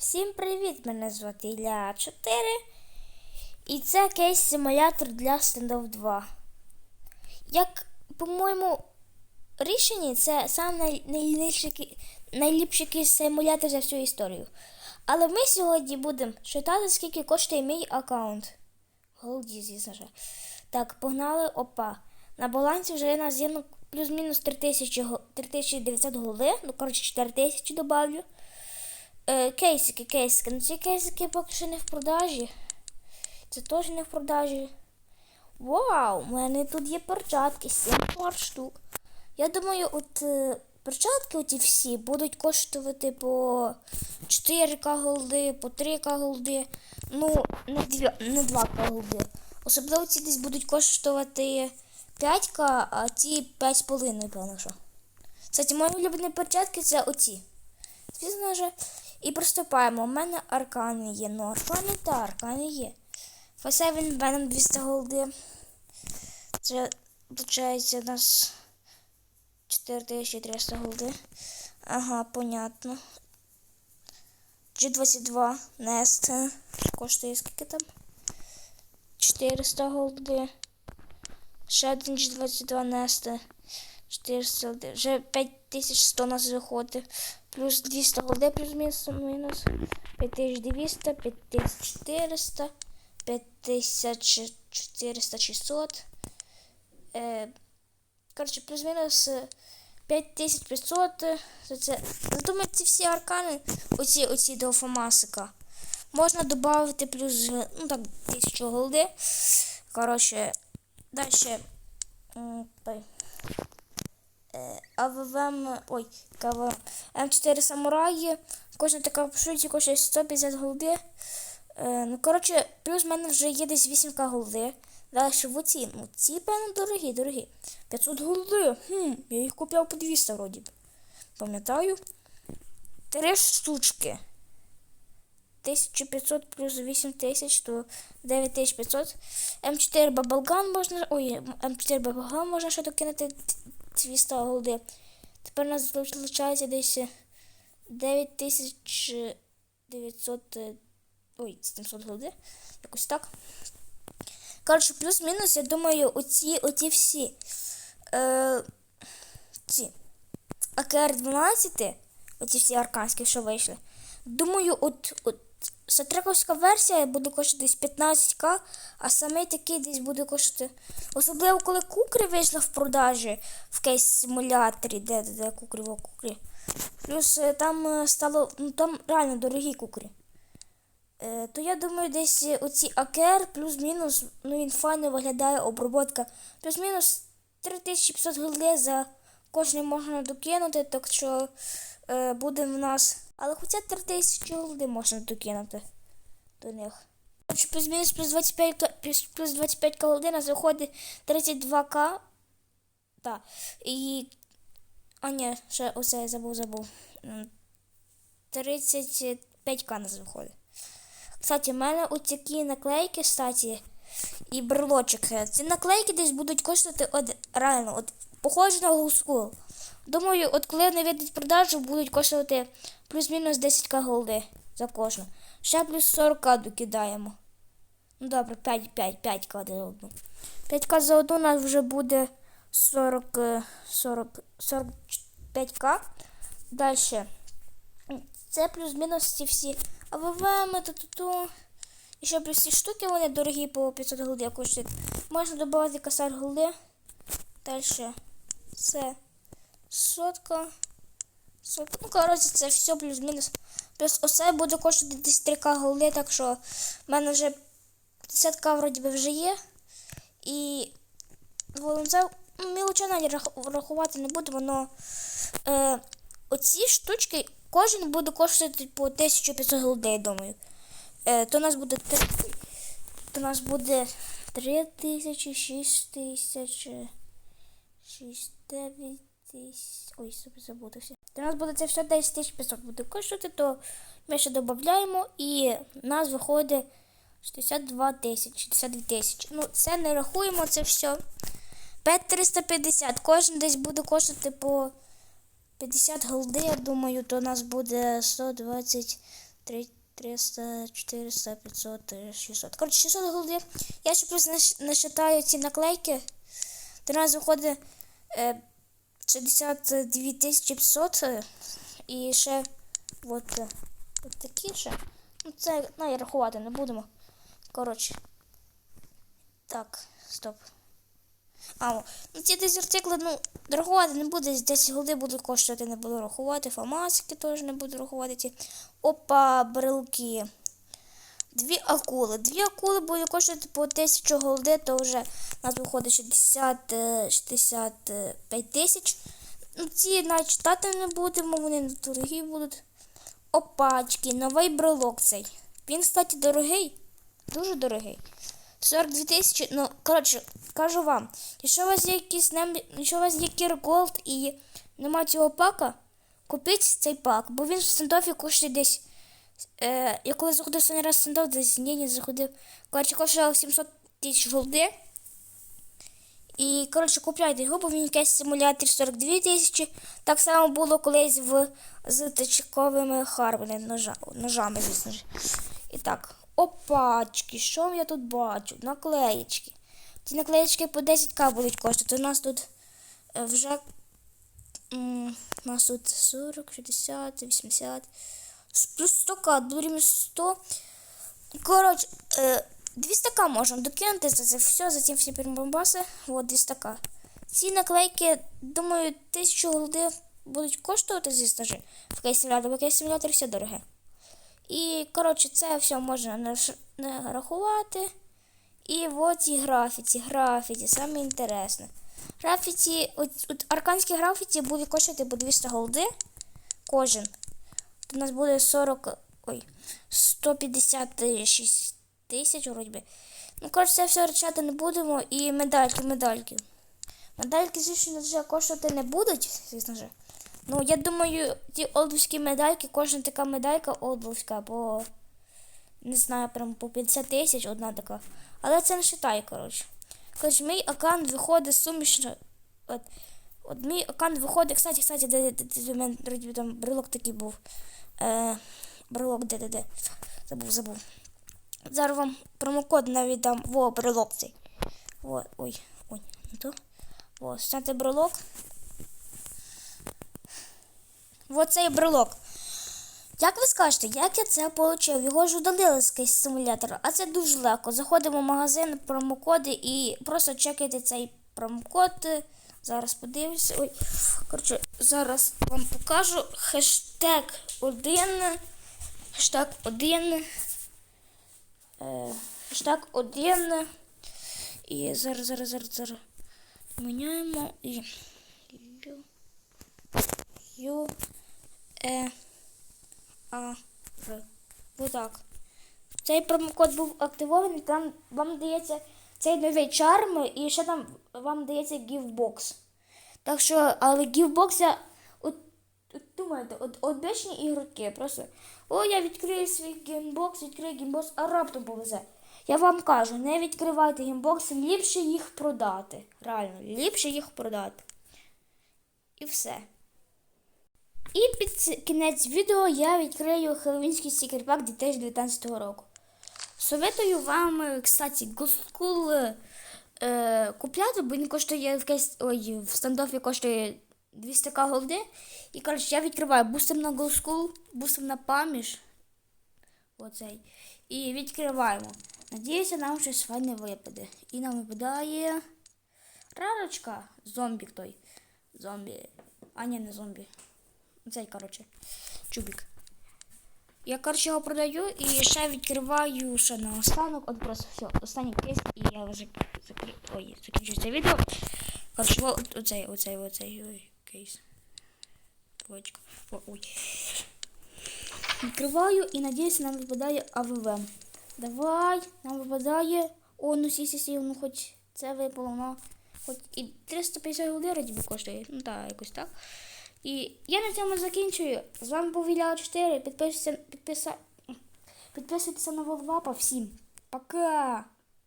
Всім привіт! Мене звати Ілля 4. І це кейс-симулятор для Standoff 2. Як, по-моєму, рішення це сам найліпший, найліпший кейс-симулятор за всю історію. Але ми сьогодні будемо читати, скільки коштує мій аккаунт. Голді, звісно ж. Так, погнали. Опа. На балансі вже нас є ну, плюс-мінус 3900 голди. Ну, коротше, 4000 добавлю. Е, кейсики, кейсики. Ну ці кейсики поки що не в продажі. Це теж не в продажі. Вау! У мене тут є перчатки, 7 пар штук. Я думаю, от е, перчатки оті всі будуть коштувати по 4к голди, по 3к голди. Ну, не 2, не 2к голди. Особливо ці десь будуть коштувати 5к, а ті 5,5, певно що. Кстати, мої улюблені перчатки це оці. Звісно ж, і приступаємо. У мене аркани є. Ну, аркани та аркани є. Фасевін Веном 200 голди. Це, виходить, у нас 4300 голди. Ага, понятно. G22 Nest. Коштує скільки там? 400 голди. Ще один G22 Nest. 400 голди. Вже 5100 у нас виходить. Плюс 200 голди, плюс мінус, мінус. 5200, 5400, 5400, 600. Е, плюс-мінус е, 5500. е, це. Задумаю, ці всі аркани, оці, оці до Фомасика. Можна додати плюс, е, ну так, 1000 голди. Коротше, далі. Е, АВВМ, ой, КВ, М4 самураї. Кожна така в шуті коштує 150 голди. Е, ну, коротше, плюс в мене вже є десь 8к голди. Далі в оці, ну ці, певно, дорогі, дорогі. 500 голди. Хм, я їх купляв по 200 вроді. Пам'ятаю. Три штучки. 1500 плюс 8000, то 9500. М4 Баблган можна. Ой, М4 Баблган можна ще докинути 200 голди. Тепер у нас виходить десь 9900. е, Ой, 700 голди. Якось так. Коротше, плюс-мінус, я думаю, оці, оці всі. Е, ці. АКР-12, оці всі арканські, що вийшли. Думаю, от, от сатрековська версія буде коштувати десь 15к, а саме такий десь буде коштувати. Особливо, коли кукри вийшла в продажі в кейс симуляторі, де, де, де кукри, во кукри. Плюс е, там е, стало, ну там реально дорогі кукри. Е, то я думаю, десь е, оці АКР плюс-мінус, ну він файно виглядає обробка. Плюс-мінус 3500 голди за кожний можна докинути, так що е, буде в нас. Але хоча 3000 голди можна докинути до них. Плюс-мінус плюс 25, ка- плюс, плюс 25 голди нас 32к. Так. І. А ні, ще оце я забув, забув. 35к нас виходить. Кстати, в мене такі наклейки, кстати, і брелочок. Ці наклейки десь будуть коштувати от, реально, от, похоже на гуску. Думаю, от коли вони вийдуть продажу, будуть коштувати плюс-мінус 10к голди за кожну. Ще плюс 40к докидаємо. Ну добре, 5, 5, 5к за одну. 5к за одну у нас вже буде 40, е, 40, 45к. Далі. Це плюс-мінус ці всі АВВ, ту І ще плюс ці штуки, вони дорогі по 500 голди коштують. Можна додати косарь голди. Далі. Це сотка. Сотка. Ну, коротше, це все плюс-мінус. Плюс оце буде коштувати десь 3к голди, так що в мене вже 50к вроді би вже є. І ну, це мілоча навіть рахувати не буду, воно. Е, оці штучки кожен буде коштувати по 1500 голдей, думаю. Е, то у нас буде три- то у нас буде 3000, 6000, 6, 9 тисяч. Ой, собі забутився. У нас буде це все 10500 буде коштувати, то ми ще додаємо і в нас виходить 62 тисячі, 62 тисячі. Ну, це не рахуємо, це все. 5350. Кожен десь буде коштувати по 50 голди, я думаю, то у нас буде 120-300, 400, 500, е, 600. Коротше, 600 голди. Я ще наш- насчитаю ці наклейки. До нас виходить е, 62 500. е, І ще от, от такі ще. Ну, це ну, і рахувати не будемо. Коротше. Так, стоп. А, ну ці десь артикли, ну, рахувати не буде, 10 голди будуть коштувати, не буду рахувати, фамасики теж не буду рахувати. Опа, брелки. Дві акули. Дві акули будуть коштувати по 1000 голди, то вже у нас виходить 60, е, 65 тисяч. Ну, ці навіть читати не будемо, вони дорогі будуть. Опачки, новий брелок цей. Він, кстати, дорогий. Дуже дорогий. 42 тисячі. Ну, коротше, кажу вам, якщо у вас є нем- якщо у вас є Кір і нема цього пака, купіть цей пак, бо він в стендофі коштує десь. Е, я коли заходив останній раз в десь ні, заходив. Коротше, коштував 700 тисяч голди. І, коротше, купляйте його, бо він якийсь симулятор 42 тисячі. Так само було колись в з тичковими харбами, ножа, ножами, звісно ж. І так, опачки, що я тут бачу? Наклеєчки. Ці наклеєчки по 10к будуть коштувати. У нас тут е, вже у нас тут 40, 60, 80, с- плюс 100к, дурім 100. Коротше, е, 200к можемо докинути за це все, за ці всі перебомбаси. От 200к. Ці наклейки, думаю, 1000 голди будуть коштувати, звісно ж, в кейс-симулятор, бо кейс-симулятор все дороге. І, коротше, це все можна нарахувати. І от і графіті, графіті, саме інтересне. Графіті, от, от арканські графіті будуть коштувати по 200 голди кожен. У нас буде 40, ой, 156 тисяч, вроді би. Ну, коротше, це все речати не будемо. І медальки, медальки. Медальки, звісно, вже коштувати не будуть, звісно ж. Ну, я думаю, ті олдовські медальки, кожна така медалька олдовська, бо не знаю, прям по 50 тисяч одна така. Але це не вважає, коротше. Коротше, мій аккаунт виходить сумішно. От, от мій аккаунт виходить, кстати, кстати, де, де, де, де, в мене там брелок такий був. Е, брелок, де, де, де. Забув, забув. Зараз вам промокод навіть дам. Во, брелок цей. Во, ой, ой, не то. Во, ставте брелок. Во цей брелок. Як ви скажете, як я це отримав? Його ж удалили з кейс симулятора, а це дуже легко. Заходимо в магазин, промокоди і просто чекайте цей промокод. Зараз подивлюся. Ой, коротше, зараз вам покажу хештег 1. Хештег 1. Е, хештег 1. І зараз, зараз, зараз, зараз. Міняємо і. Ю. Е. А, Р. Отак. Цей промокод був активований, там вам дається цей новий чарм і ще там вам дається гівбокс. Так що, але гівбокс я думаєте, от обичні ігроки просто. О, я відкрию свій геймбокс, відкрию геймбокс, а раптом повезе. Я вам кажу, не відкривайте геймбокси, ліпше їх продати. Реально, ліпше їх продати. І все. І під кінець відео я відкрию хеллоуінський стікерпак 2019 року. Советую вам, е, кстати, Gold е, купляти, бо він коштує в кейс, ой, в стендофі коштує 200к голди. І коротше, я відкриваю бустом на School, бустом на паміж. Оцей. І відкриваємо. Надіюся, нам щось файне випаде. І нам випадає. Рарочка. Зомбі той. Зомбі. А ні, не зомбі. Цей, коротше, чубік. Я, коротше, його продаю і ще відкриваю ще на останок. От просто все, останній кейс, і я вже закрив. Ой, закінчу це відео. Коротше, оцей, оцей, оцей ой, кейс. Двоєчка. Ой. Відкриваю і надіюся, нам випадає АВВ. Давай, нам випадає. О, ну сі, сі, сі, ну хоч це випало, ну. Хоч і 350 голди раді коштує. Ну так, якось так. І я на цьому закінчую. З вами був Ілля 4. Підписуйтесь, підписа... підписуйтеся на Волвапа всім. Пока!